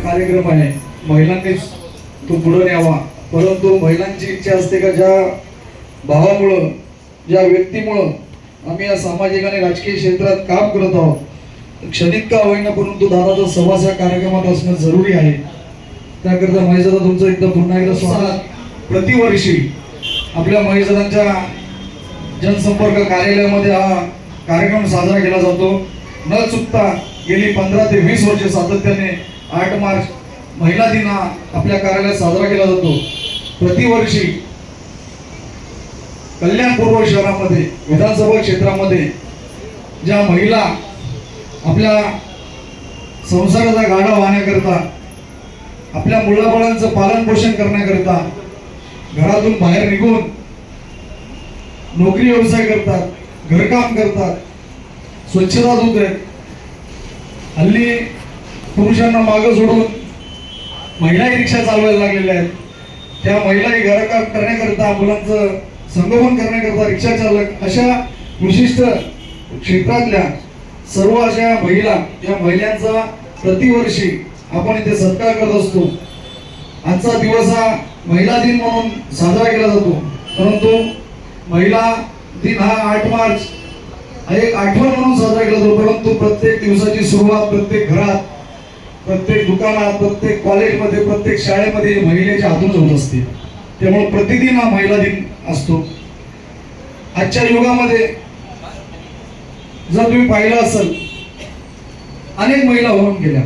कार्यक्रम आहे. महिलांनीच तो पुढे न्यावा. परंतु महिलांची इच्छा असते का ज्या भावामुळं ज्या व्यक्तीमुळं आम्ही या सामाजिक आणि राजकीय क्षेत्रात काम करत आहोत क्षणिक का होईना परंतु दादाचा सहवास या कार्यक्रमात असणं जरुरी आहे. त्याकरता महिजादा तुमचं एकदा पुन्हा एकदा स्वागत. प्रतिवर्षी आपल्या महिजादांच्या जनसंपर्क कार्यालयामध्ये हा कार्यक्रम साजरा केला जातो. न चुकता गेली पंधरा ते वीस वर्ष सातत्याने आठ मार्च महिला दिन हा आपल्या कार्यालयात साजरा केला जातो. प्रतिवर्षी कल्याण पूर्व शहरामध्ये विधानसभा क्षेत्रामध्ये ज्या महिला आपल्या संसाराचा गाडा वाहण्याकरता आपल्या मुलाबाळांचं पालन पोषण करण्याकरता घरातून बाहेर निघून नोकरी व्यवसाय करतात घरकाम करतात स्वच्छता धुत आहेत हल्ली पुरुषांना मागं सोडून महिलाही रिक्षा चालवायला लागलेल्या आहेत. त्या महिलाही घराकार करण्याकरता मुलांचं संगोपन करण्याकरता रिक्षा चालक अशा विशिष्ट क्षेत्रातल्या सर्व अशा महिला या महिलांचा प्रतिवर्षी आपण इथे सत्कार करत असतो. आजचा दिवस हा महिला दिन म्हणून साजरा केला जातो. परंतु महिला दिन हा आठ मार्च हा एक आठवण म्हणून साजरा केला जातो. परंतु प्रत्येक दिवसाची सुरुवात प्रत्येक घरात प्रत्येक दुकानात प्रत्येक कॉलेजमध्ये प्रत्येक शाळेमध्ये महिलेच्या हातून होत असते. त्यामुळे प्रतिदिन हा महिला दिन असतो. आजच्या युगामध्ये जर तुम्ही पाहिलं असेल अनेक महिला होऊन गेल्या.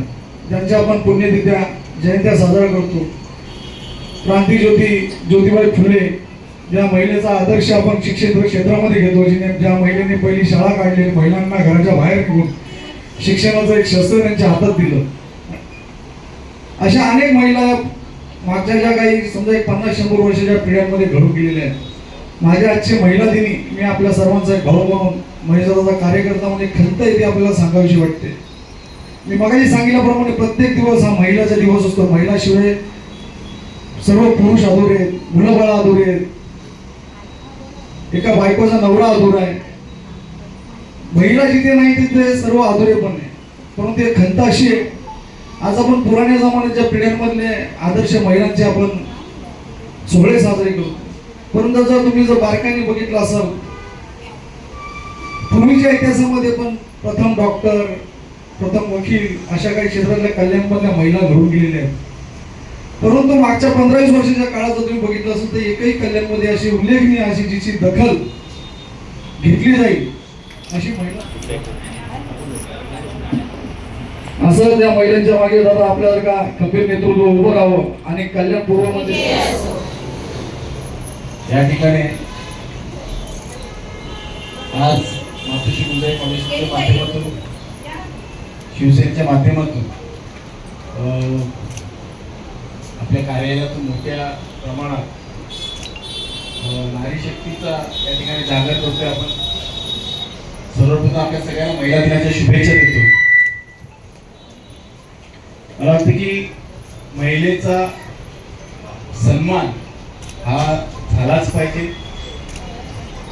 ज्यांच्या आपण पुण्यतिथ्या जयंत्या साजरा करतो. क्रांतीज्योती ज्योतिबाई फुले ज्या महिलेचा आदर्श आपण शिक्षण क्षेत्रामध्ये घेतो जिने ज्या महिलेने पहिली शाळा काढली महिलांना घराच्या बाहेर निघून शिक्षणाचं एक शस्त्र त्यांच्या हातात दिलं. अशा अनेक महिला मागच्या ज्या काही समजा एक पन्नास शंभर वर्षाच्या पिढ्यांमध्ये घडून गेलेल्या आहेत. माझ्या आजची महिला दिनी मी आपल्या सर्वांचा एक भाऊ म्हणून महिलाचा कार्यकर्ता म्हणजे खंत येते आपल्याला सांगावीशी वाटते. मी मगाशी सांगितल्याप्रमाणे प्रत्येक दिवस हा महिलाचा दिवस असतो. महिलाशिवाय सर्व पुरुष अधुरे आहेत मुलं बाळा अधुरे आहेत. एका बायकोचा नवरा अधुरा आहे. महिला जिथे नाही तिथे सर्व अधुरे पण आहे. परंतु एक खंत अशी आहे आज आपण पुराण्या जमान्याच्या पिढ्यांमधले आदर्श महिलांचे आपण सोहळे साजरे करू. परंतु जर तुम्ही जर बारकाईने बघितलं असाल पूर्वीच्या इतिहासामध्ये पण प्रथम डॉक्टर प्रथम वकील अशा काही क्षेत्रातल्या कल्याणमधल्या महिला घडून गेलेल्या आहेत. परंतु मागच्या पंधरावीस वर्षाच्या काळात जर तुम्ही बघितलं असेल तर एकही कल्याणमध्ये अशी उल्लेखनीय अशी जिची दखल घेतली जाईल अशी महिला असं त्या महिलांच्या मागे दादा आपल्याला का खंबीर नेतृत्व उभं राहावं आणि कल्याण पूर्वमध्ये? या ठिकाणी आज मातोश्री मुंबई फाउंडेशनच्या माध्यमातून शिवसेनेच्या माध्यमातून आपल्या कार्यालयातून मोठ्या प्रमाणात नारी शक्तीचा या ठिकाणी जागर करतोय आपण. सर्वप्रथम आपल्या सगळ्यांना महिला दिनाच्या शुभेच्छा देतो. मला वाटतं की महिलेचा सन्मान हा झालाच पाहिजे.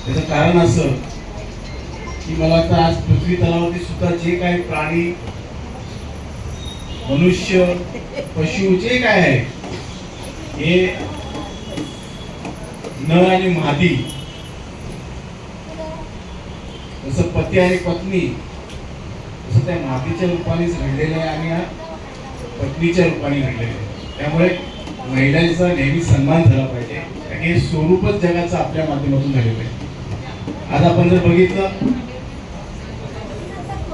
त्याचं कारण असं की मला वाटतं आज पृथ्वी तलावरती सुद्धा जे काही प्राणी मनुष्य पशु जे काय आहे हे नर आणि मादी जसं पती आणि पत्नी तसं त्या मातीच्या रूपानेच घडलेलं आहे आणि पत्नीच्या रूपाने घडलेले आहे त्यामुळे महिलांचा नेहमी सन्मान झाला पाहिजे. कारण हे स्वरूपच जगाचं आपल्या माध्यमातून झालेलं आहे. आज आपण जर बघितलं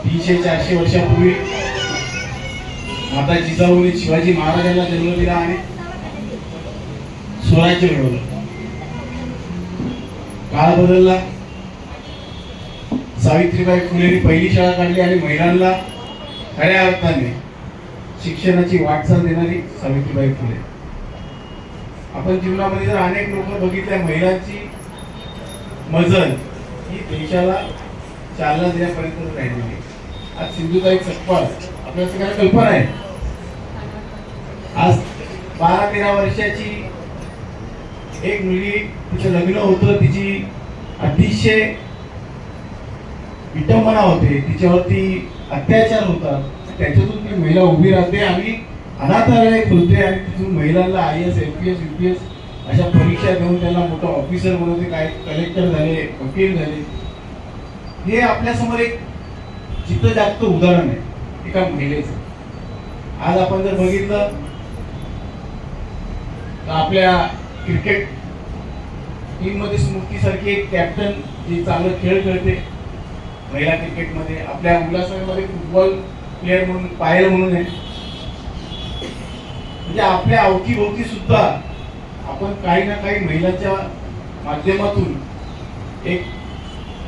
तीनशे चारशे वर्षापूर्वी माता जिजाऊने शिवाजी महाराजांना जन्म दिला आणि स्वराज्य घडवलं. काळ बदलला. सावित्रीबाई फुलेंनी पहिली शाळा काढली आणि महिलांना खऱ्या अर्थाने शिक्षणाची वाटचाल देणारी सावित्रीबाई फुले. आपण जीवनामध्ये जर अनेक लोक बघितल्या महिलांची मजल ही देशाला चालना देण्यापर्यंत राहिलेली आज सिंधुताई सपकाळ आपल्या सगळ्या कल्पना आहे आज बारा तेरा वर्षाची एक मुलगी तिचं लग्न होतं तिची अतिशय विटंबना होते. तिच्यावरती अत्याचार होतात. त्याच्यातून ती महिला उभी राहते आणि अनाथालय खुलते आणि तिथून महिलांना I S M P S U P S अशा परीक्षा देऊन त्यांना मोठा ऑफिसर बनवते काय कलेक्टर झाले वकील झाले. हे आपल्यासमोर एक चित्तजागत उदाहरण आहे एका महिलेचं. आज आपण जर बघितलं तर आपल्या क्रिकेट टीममध्ये स्मृतीसारखी एक कॅप्टन जी चांगलं खेळ खेळते महिला क्रिकेटमध्ये आपल्या उल्हासनगरमध्ये फुटबॉल प्लेअर म्हणून पायल म्हणून आहे. म्हणजे आपल्या अवतीभोवती सुद्धा आपण काही ना काही महिलांच्या माध्यमातून एक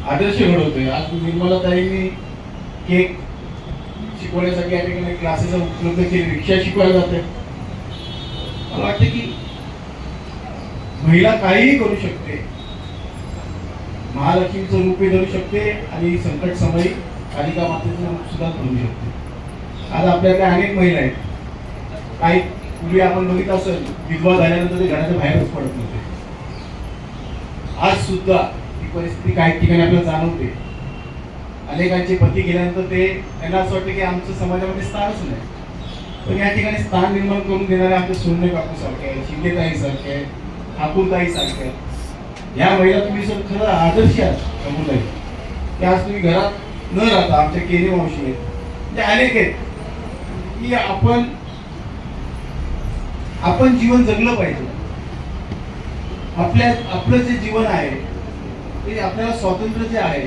आदर्श घडवतोय. आज निर्मलाताईंनी केक शिकवण्यासाठी या ठिकाणी क्लासेस उपलब्ध केले रिक्षा शिकवायला जाते. मला वाटतं की महिला काहीही करू शकते. महालक्ष्मीचं रूपही धरू शकते आणि संकट समयी कालिका मातेचं रूप सुद्धा करू शकते. आज आपल्याकडे अनेक महिला आहेत. काही पूर्वी आपण बघितलं असेल विधवा झाल्यानंतर ते घराच्या बाहेरच पडत नव्हते. आज सुद्धा ही परिस्थिती काही ठिकाणी आपल्याला जाणवते. अनेकांचे पती गेल्यानंतर ते त्यांना असं वाटतं की आमचं समाजामध्ये स्थानच नाही. पण या ठिकाणी स्थान निर्माण करून देणारे आमचे सोन्य काकू सारखे आहे शिंदेताई सारखे आहे ठाकूरताई सारखे आहेत. ह्या महिला तुम्ही सर खरं आदर्श आहात समुदाय की आज तुम्ही घरात न राहता आमच्या केरी वंशी आहेत. म्हणजे अनेक आहेत. की आपण आपण जीवन जगलं पाहिजे. आपल्या आपलं जे जीवन आहे ते आपल्याला स्वातंत्र्य जे आहे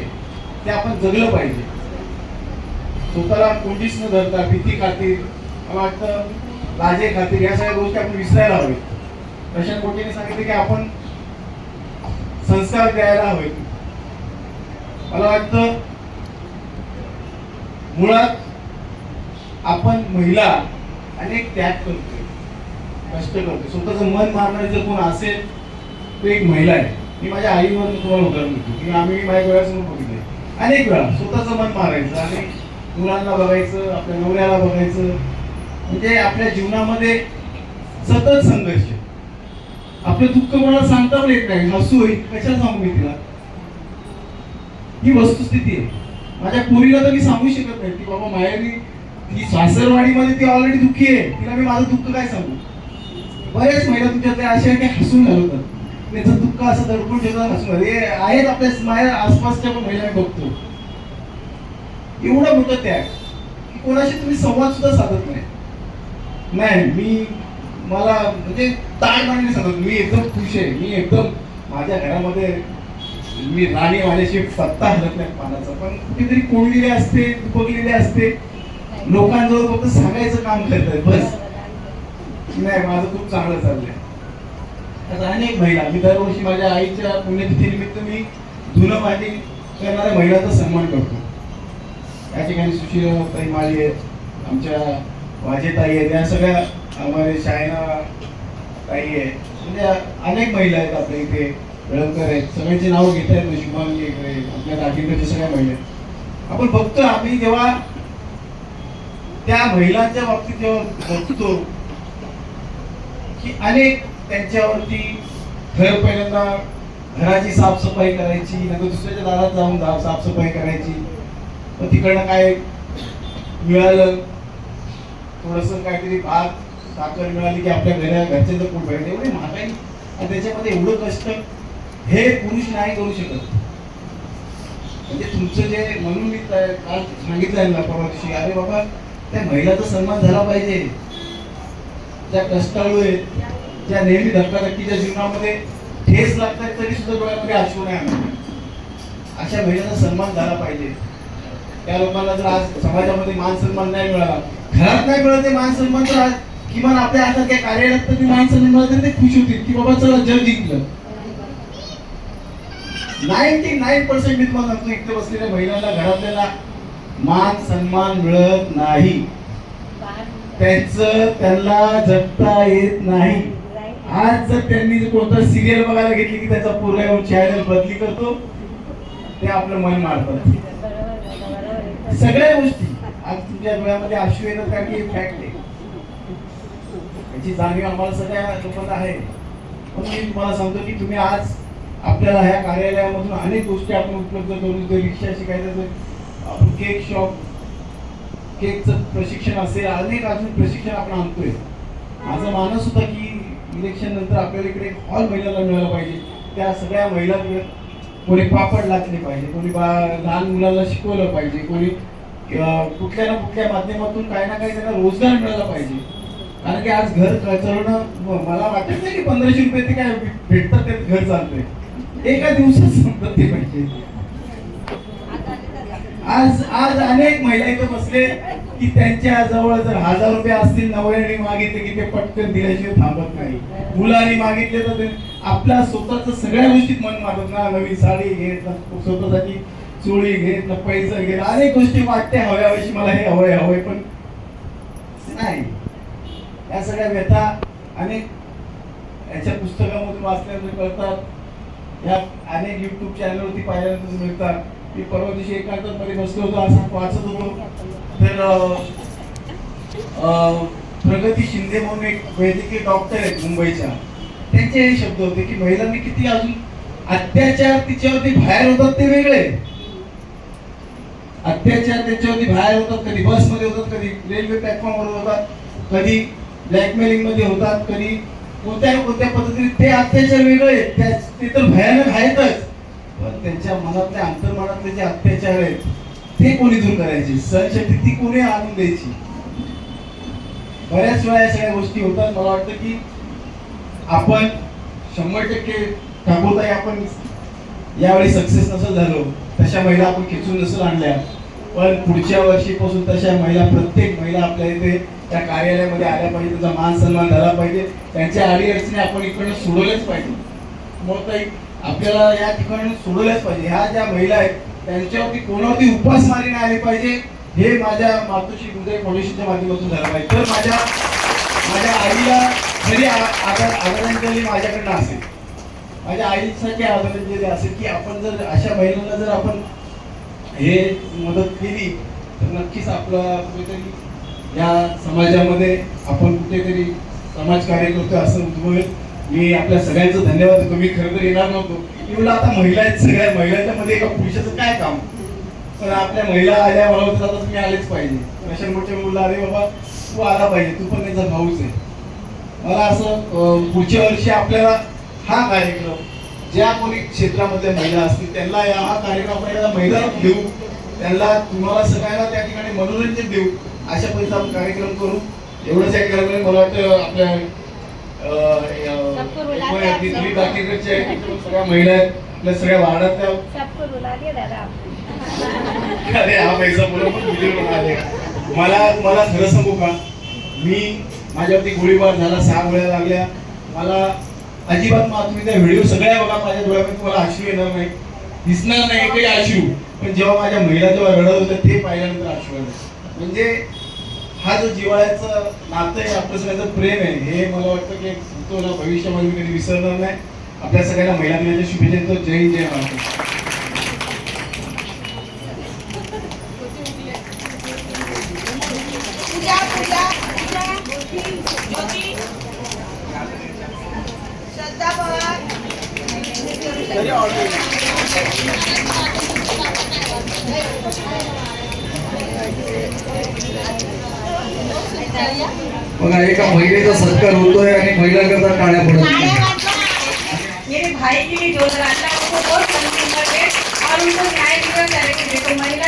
ते आपण जगलं पाहिजे. स्वतःला कोणतीच न धरता भीती खातीर मला वाटतं लाजे खातीर या सगळ्या गोष्टी आपण विसरायला हवेत. प्रशांत कोटीने सांगितले की आपण संस्कार द्यायला हवेत. मला वाटतं मुळात आपण महिला अनेक त्याग करतोय. कष्ट करतोय. स्वतःचं मन मारणारी जर कोण असेल तो एक महिला आहे. मी माझ्या आईवर तुम्हाला उदाहरण देतो. की आम्ही माझ्या डोळ्यासमोर बघितले अनेक वेळा स्वतःचं मन मारायचं आणि मुलांना बघायचं आपल्या नवऱ्याला बघायचं. म्हणजे आपल्या जीवनामध्ये सतत संघर्ष. आपलं दुःख कोणाला सांगता पण येत नाही. हसू होईल कशा सांगू मी तिला? ही वस्तुस्थिती आहे. माझ्या पोरीला तर मी सांगू शकत नाही. की बाबा मायानी सासरवाडीमध्ये ती ऑलरेडी दुःखी आहे. तिला मी माझं दुःख काय सांगू? बरेच महिला तुमच्यातले अशा आहे की हसून घालवतात. त्याचं दुःख असं दडपून ठेवतात हसून घालतात. हे आहेत आपल्या माझ्या आसपासच्या पण महिला मी बघतो. एवढं मोठं त्याग की कोणाशी तुम्ही संवाद सुद्धा साधत नाही. नाही मी मला म्हणजे ताण सांगत. मी एकदम खुश आहे. मी एकदम माझ्या घरामध्ये मी राणी माझ्याशी सत्ता हलत नाही पाण्याचा. पण कुठेतरी कोंडलेले असते दुबकलेले असते. लोकांजवळ फक्त सांगायचं काम करतात बस. नाही माझं खूप चांगलं चाललंय. आता अनेक महिला मी दरवर्षी माझ्या आईच्या पुण्यतिथीनिमित्त मी धुणं भांडी करणाऱ्या महिलांचा सन्मान करतो. या ठिकाणी सुशीलाताई माळी आहेत आमच्या वाजेताई आहेत या सगळ्या आम्हाला शायना ताई आहे म्हणजे अनेक महिला आहेत आपल्या इथे वेळकर आहेत. सगळ्यांची नावं घेत आहेत शुभांगी इकडे आपल्या काकीकडच्या सगळ्या महिला आहेत. आपण बघतो आम्ही जेव्हा त्या महिलांच्या बाबतीत जेव्हा बघतो की अनेक त्यांच्यावरती घर पहिल्यांदा घराची साफसफाई करायची नंतर दुसऱ्याच्या दारात जाऊन दा- साफसफाई करायची. मग तिकडनं काय मिळालं? थोडस काहीतरी भात साखर मिळाली की आपल्या घरा घरच्यांचं पोट भरायचं एवढी महागाई. आणि त्याच्यामध्ये एवढं कष्ट हे पुरुष नाही करू शकत. म्हणजे तुमचं जे म्हणून मी काल सांगितलं आहे ना परवा दिवशी अरे बाबा त्या महिलाचा सन्मान झाला पाहिजे. ज्या कष्टाळू आहेत ज्या नेहमी धक्काधक्कीच्या जीवनामध्ये ठेस लागतात तरी सुद्धा डोळ्यामध्ये अश्रू नाही अशा महिलांचा सन्मान झाला पाहिजे. त्या लोकांना जर आज समाजामध्ये मान सन्मान नाही मिळाला घरात नाही मिळत ते मान सन्मान तर आज किमान आपल्या हातात काय कार्यरत तर ते मान सन्मान मिळाला तरी ते खुश होतील की बाबा चला जग जिंकलं. नाईन्टी नाईन पर्सेंट मी तुम्हाला सांगतो इथे बसलेल्या महिलांना घरातल्याला मान सन्मान मिळत नाही. त्यांचं त्यांना जगता येत नाही. आज जर त्यांनी जर कोणतं सिरियल बघायला घेतली की त्याचा पूर्ण चॅनल बदली करतो ते आपलं मन मारतात. सगळ्या गोष्टी. आज तुमच्या डोळ्यामध्ये अश्रू येतात का की फॅक्ट आहे? याची जाणीव आम्हाला सगळ्या लोकांना आहे. पण मी तुम्हाला सांगतो की तुम्ही आज आपल्याला ह्या कार्यालयामधून अनेक गोष्टी आपण उपलब्ध करून रिक्षा शिकायचं आपण केक शॉप केकचं प्रशिक्षण असेल अनेक अजून प्रशिक्षण आपण आणतोय. माझा मानस होता की इलेक्शन नंतर आपल्याला इकडे हॉल महिलांना मिळाला पाहिजे. त्या सगळ्या महिला कोणी पापड लाटले पाहिजे कोणी बा लहान मुलांना शिकवलं पाहिजे कोणी कुठल्या ना कुठल्या माध्यमातून काही ना काही त्यांना रोजगार मिळाला पाहिजे. कारण की आज घर चालवणं मला वाटत नाही की पंधराशे रुपये ते काय भेटतात ते घर चालतंय. एका दिवसात संपत्ती पाहिजे. आज आज अनेक महिला इथं बसले की त्यांच्या जवळ जर हजार रुपये असतील नवऱ्याने मागितले की ते पटकन दिल्याशिवाय थांबत नाही. मुलांनी मागितले तर ते आपल्या स्वतःच सगळ्या गोष्टीत मन मागत ना नवीन साडी घेत स्वतःसाठी चोळी घेत ना पैसा घेत अनेक गोष्टी वाटते हव्या हव्याशी मला हे हवंय हवंय. पण नाही. या सगळ्या व्यथा अनेक याच्या पुस्तकामधून वाचल्यानंतर कळतात. या अनेक युट्यूब चॅनलवरती पाहिल्यानंतर मिळतात मी परवा दिवशी एकांतांमध्ये बसलो होतो असं वाचत होतो. तर प्रगती शिंदे म्हणून एक वैद्यकीय डॉक्टर आहेत मुंबईच्या. त्यांचे हे शब्द होते की महिलांनी किती अजून अत्याचार तिच्यावरती बाहेर होतात ते वेगळे. अत्याचार त्याच्यावरती बाहेर होतात कधी बसमध्ये होतात कधी रेल्वे प्लॅटफॉर्मवर होतात कधी ब्लॅकमेलिंगमध्ये होतात कधी कोणत्या ना कोणत्या पद्धतीने ते अत्याचार वेगळे आहेत. त्या- ते तर भयानक आहेतच. पण त्यांच्या मनातले अंतर्मनातले जे अत्याचार आहेत ते कोणी दूर करायचे? सहनशक्ती ती कोणी आणून द्यायची? बऱ्याच वेळा या सगळ्या गोष्टी होतात. मला वाटतं की आपण शंभर टक्के ठाकूरताई आपण यावेळी सक्सेस नसेल झालो तशा महिला आपण खेचून नसेल आणल्या. पण पुढच्या वर्षीपासून तशा महिला प्रत्येक महिला आपल्या इथे त्या कार्यालयामध्ये आल्या पाहिजे त्याचा मान सन्मान झाला पाहिजे. त्यांच्या अडीअडचणी आपण इकडनं सोडवल्याच पाहिजे. मग काही आपल्याला या ठिकाणी सोडवल्याच पाहिजे. ह्या ज्या महिला आहेत त्यांच्यावरती कोणावरती उपासमारी नाही आली पाहिजे हे माझ्या मातोश्री हृदय फाउंडेशनच्या माध्यमातून झालं पाहिजे. तर माझ्या माझ्या आईला जरी आदर आदरांजली माझ्याकडनं असेल माझ्या आईसाठी आदरांजली असेल की आपण जर अशा महिलांना जर आपण हे मदत केली तर नक्कीच आपला कुठेतरी या समाजामध्ये आपण कुठेतरी समाजकार्य करतोय असं उद्भवेल मी आपल्या सगळ्यांचं धन्यवाद. कमी खरं तर येणार नव्हतो. की म्हणलं आता महिला आहेत सगळ्या. महिलांच्या मध्ये एका पुरुषाचं काय काम? पण आपल्या महिला आल्या मला होतं आता तुम्ही आलेच पाहिजे. पण अशा मोठ्या मुलं अरे बाबा तू आला पाहिजे. तू पण त्याचा भाऊच आहे. मला असं पुढच्या वर्षी आपल्याला हा कार्यक्रम ज्या कोणी क्षेत्रामध्ये महिला असतील त्यांना या हा कार्यक्रम आपण महिला देऊ. त्यांना तुम्हाला सगळ्यांना त्या ठिकाणी मनोरंजन देऊ. अशा पद्धतीचा आपण कार्यक्रम करू. एवढंच या कार्यक्रम मला वाटतं आपल्या बाकीकडच्या सगळ्या महिला आहेत आपल्या सगळ्या वार्डातल्या अरे हा पैसा बनाले मला मला खरं सांगू का? मी माझ्यावरती गोळीबार झाला सहा गोळ्या लागल्या. मला अजिबात मा तुम्ही त्या व्हिडिओ सगळ्या बघा माझ्या डोळ्यामध्ये तुम्हाला अश्रू येणार नाही. दिसणार नाही एकही अश्रू पण जेव्हा माझ्या महिला जेव्हा रडत होत्या ते पाहिल्यानंतर आले. म्हणजे हा जो जिवाळ्याचं नातं आहे आपलं सगळ्यांचं प्रेम आहे हे मला वाटतं की तो ना भविष्यामध्ये मी कधी विसरणार नाही. आपल्या सगळ्यांना महिला दिनाच्या शुभेच्छा देतो. जय जय महाराष्ट्र. बघा एका महिलेचा सत्कार होतोय आणि महिला करता टाळ्या पडत नाही. मेरे भाई के लिए जो बहुत संतुष्ट है और उनको न्याय महिला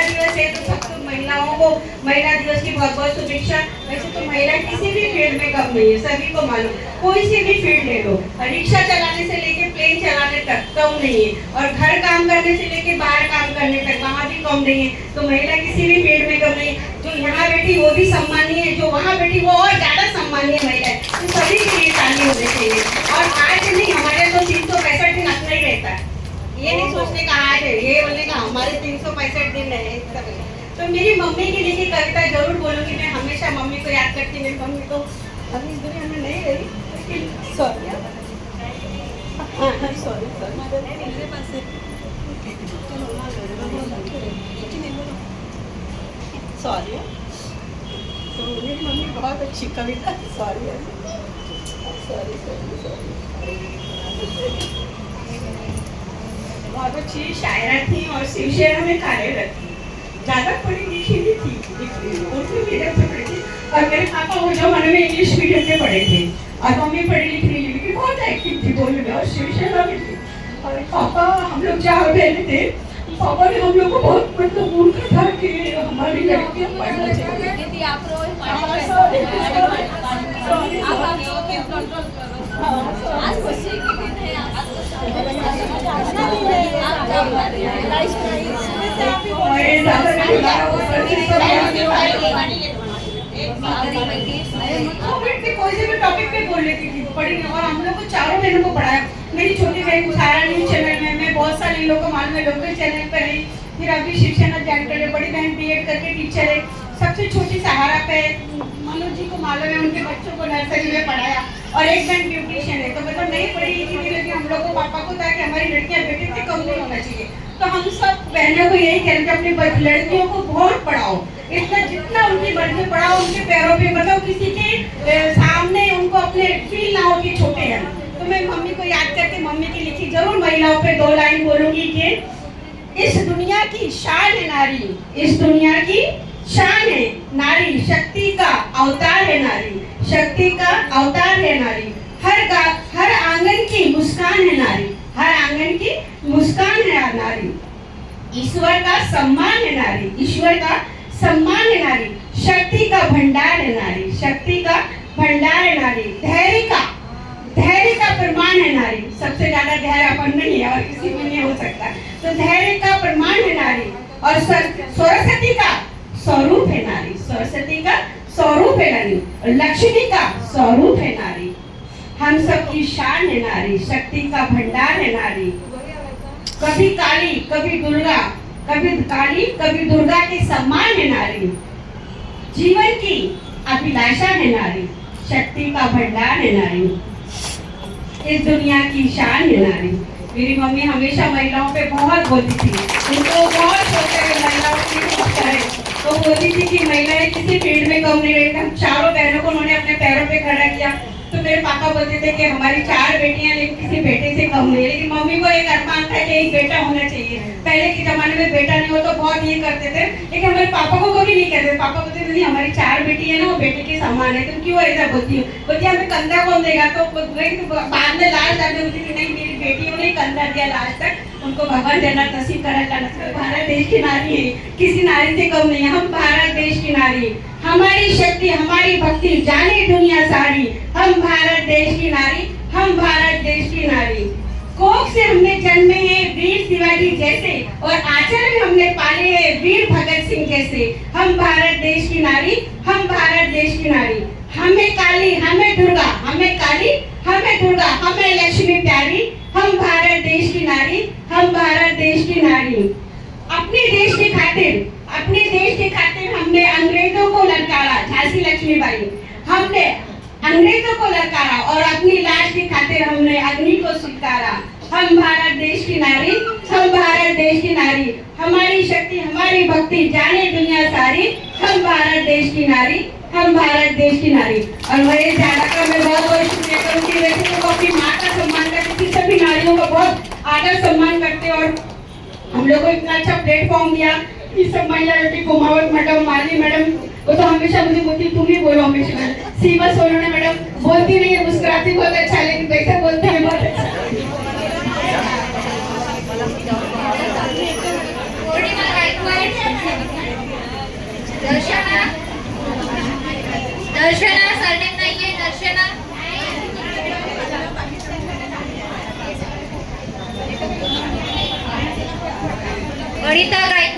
महिला दिवस की बहुत बहुत शुभेच्छा। वैसे तो महिला किसी भी फ़ील्ड में कम नहीं है, सभी को मालूम। कोई सी भी फ़ील्ड ले लो रिक्शा चलाने से लेके प्लेन चलाने तक कम नहीं है, और घर काम करने से लेके बाहर काम करने तक वहाँ भी कम नहीं है तो महिला किसी भी फ़ील्ड में कम नहीं है। जो यहाँ बैठी वो भी सम्मानीय है, जो वहाँ बैठी वो और ज़्यादा सम्मानीय महिला है। तो सभी के लिए ताली होनी चाहिए। और आज नहीं, हमारे तो तीन सौ पैंसठ दिन अपना ही रहता है। ये नहीं सोचने का आज है, ये बोलने का हमारे तीन सौ पैंसठ दिन है तरह। तो मेरी मम्मी की लिखी कविता ज़रूर बोलूँगी, मैं हमेशा मम्मी को याद करती मेरी मम्मी तो अभी इस दुनिया में नहीं रही सॉरी सॉरी सॉरी मेरी मम्मी बहुत अच्छी कविता सॉरी सॉरी सॉरी सॉरी बहुत अच्छी शायरा थी और शिवसेना में कार्यरत थी ज़्यादा पढ़ी लिखी भी थी उर्दू मीडियम से पढ़ी थी और मेरे पापा वो इंग्लिश मीडियम में पढ़े थे और मम्मी पढ़ी लिख रही लेकिन बहुत एक्टिव थी बोलने में और शिवसेना में थी और पापा हम लोग चार बहने थे पापा ने हम लोग को बहुत मतलब मूर्ख था कि हमारी लड़कियां पढ़ना चाहिए कोई से भी टॉपिक पे बोल लेती थी पढ़ी और हम लोग को चारों बहनों को पढ़ाया मेरी छोटी बहन सारा न्यूज़ चैनल में मैं बहुत सारे लोग को मालूम है लोकल चैनल पर रही फिर अभी शिवसेना ज्वाइन कर बड़ी बहन बीएड करके टीचर है सबसे छोटी सहारा पे मनोज जी को मालूम है उनके बच्चों को नर्सरी में पढ़ाया और एक बहन ब्यूटिशियन है तो मतलब नहीं पढ़ी लेकिन हम लोग को पापा को था कि हमारी लड़कियाँ बेटे से कम नहीं होना चाहिए। तो हम सब बहनों को यही कहते हैं अपनी लड़कियों को बहुत पढ़ाओ। इतना जितना उनकी के पढ़ाओ उनके पैरों पे मतलब किसी के सामने उनको अपने फील ना हो कि छोटे हैं। तो मैं मम्मी को याद करके मम्मी की लिखी ज़रूर महिलाओं पे दो लाइन बोलूँगी कि इस दुनिया की शान है नारी इस दुनिया की शान है नारी शक्ति का अवतार है नारी शक्ति का अवतार है नारी हर गा, हर आँगन की मुस्कान है नारी। हर आँगन की मुस्कान है नारी। ईश्वर का सम्मान है नारी। ईश्वर का सम्मान है नारी। शक्ति का भंडार है नारी। शक्ति का भंडार है नारी। धैर्य का धैर्य का प्रमाण है नारी। सबसे ज़्यादा धैर्य अपन में नहीं है और किसी में नहीं हो सकता। तो धैर्य का प्रमाण है नारी और सरस्वती का स्वरूप है नारी। सरस्वती का स्वरूप है नारी लक्ष्मी का स्वरूप है नारी। हम सब की शान है नारी, शक्ति का भंडार है नारी। कभी काली, कभी दुर्गा, कभी काली, कभी दुर्गा के सम्मान है नारी। जीवन की अभिलाषा है नारी, शक्ति का भंडार है नारी। इस दुनिया की शान है नारी। मेरी मम्मी हमेशा महिलाओं पे बहुत बोलती थी। उनको बहुत शौक है, महिलाओं की तो बोलती थी कि महिलाएँ किसी फ़ील्ड में कम नहीं रहेगी हम चारों बहनों को उन्होंने अपने पैरों पे खड़ा किया। मेरे पापा बोलते थे कि हमारी चार बेटियाँ लेकिन किसी बेटे से कम नहीं लेकिन मम्मी को एक अरमान था कि एक बेटा होना चाहिए। पहले के जमाने में बेटा नहीं हो तो बहुत ये करते थे। लेकिन हमारे पापा को कभी नहीं कहते। पापा बोलते थे हमारी चार बेटी है ना, वो बेटे के समान है। तुम क्यों ऐसा बोलती हो? बोलती हमें कंधा कौन देगा? तो तो बाद में लास्ट आते बोलती थी, नहीं, मेरी बेटियों ने कंधा दिया लास्ट तक। उनको भगवान जन्नत नसीब करा जाना भारत देश की नारी है। किसी नारी से कम नहीं है। हम भारत देश की नारी हमारी शक्ति, हमारी भक्ति जाने दुनिया सारी। हम भारत देश की नारी, हम भारत देश की नारी। कोख से हमने जन्मे हैं वीर शिवाजी जैसे, और आचरण हमने पाले हैं वीर भगत सिंह जैसे। हम भारत देश की नारी, हम भारत देश की नारी। हमें काली, हमें दुर्गा, हमें काली, हमें दुर्गा, हमें लक्ष्मी प्यारी। हम भारत देश की नारी, हम भारत देश की नारी। अपने देश की खातिर, अपने देश अंग्रेज़ों को ललकारा, झांसी लक्ष्मीबाई। हमने अंग्रेज़ों को ललकारा और अपनी लाश की खातिर हमने अग्नि को स्वीकारा। हम भारत देश की नारी, हम भारत देश की नारी। हमारी शक्ति, हमारी भक्ति जाने दुनिया सारी। हम भारत देश की नारी, हम भारत देश की नारी। और वही ज़्यादा का मैं बहुत बहुत शुक्रिया करूँगी। वैसे तो अपनी माँ का सम्मान करती सभी नारियों का बहुत आदर सम्मान करते और हम लोग को इतना अच्छा प्लेटफॉर्म दिया कि सब महिला कुमावत मैडम, माली, मैडम वो तो हमेशा मुझे बोलती तुम ही बोलो हमेशा सीमा सोनोने मैडम बोलती नहीं है मुस्कुराती बहुत अच्छा लेकिन बैठा बोलते हैं बहुत अच्छा दर्शना. दर्शना सरनेम नाहीये दर्शना. वनिता गायकवाड.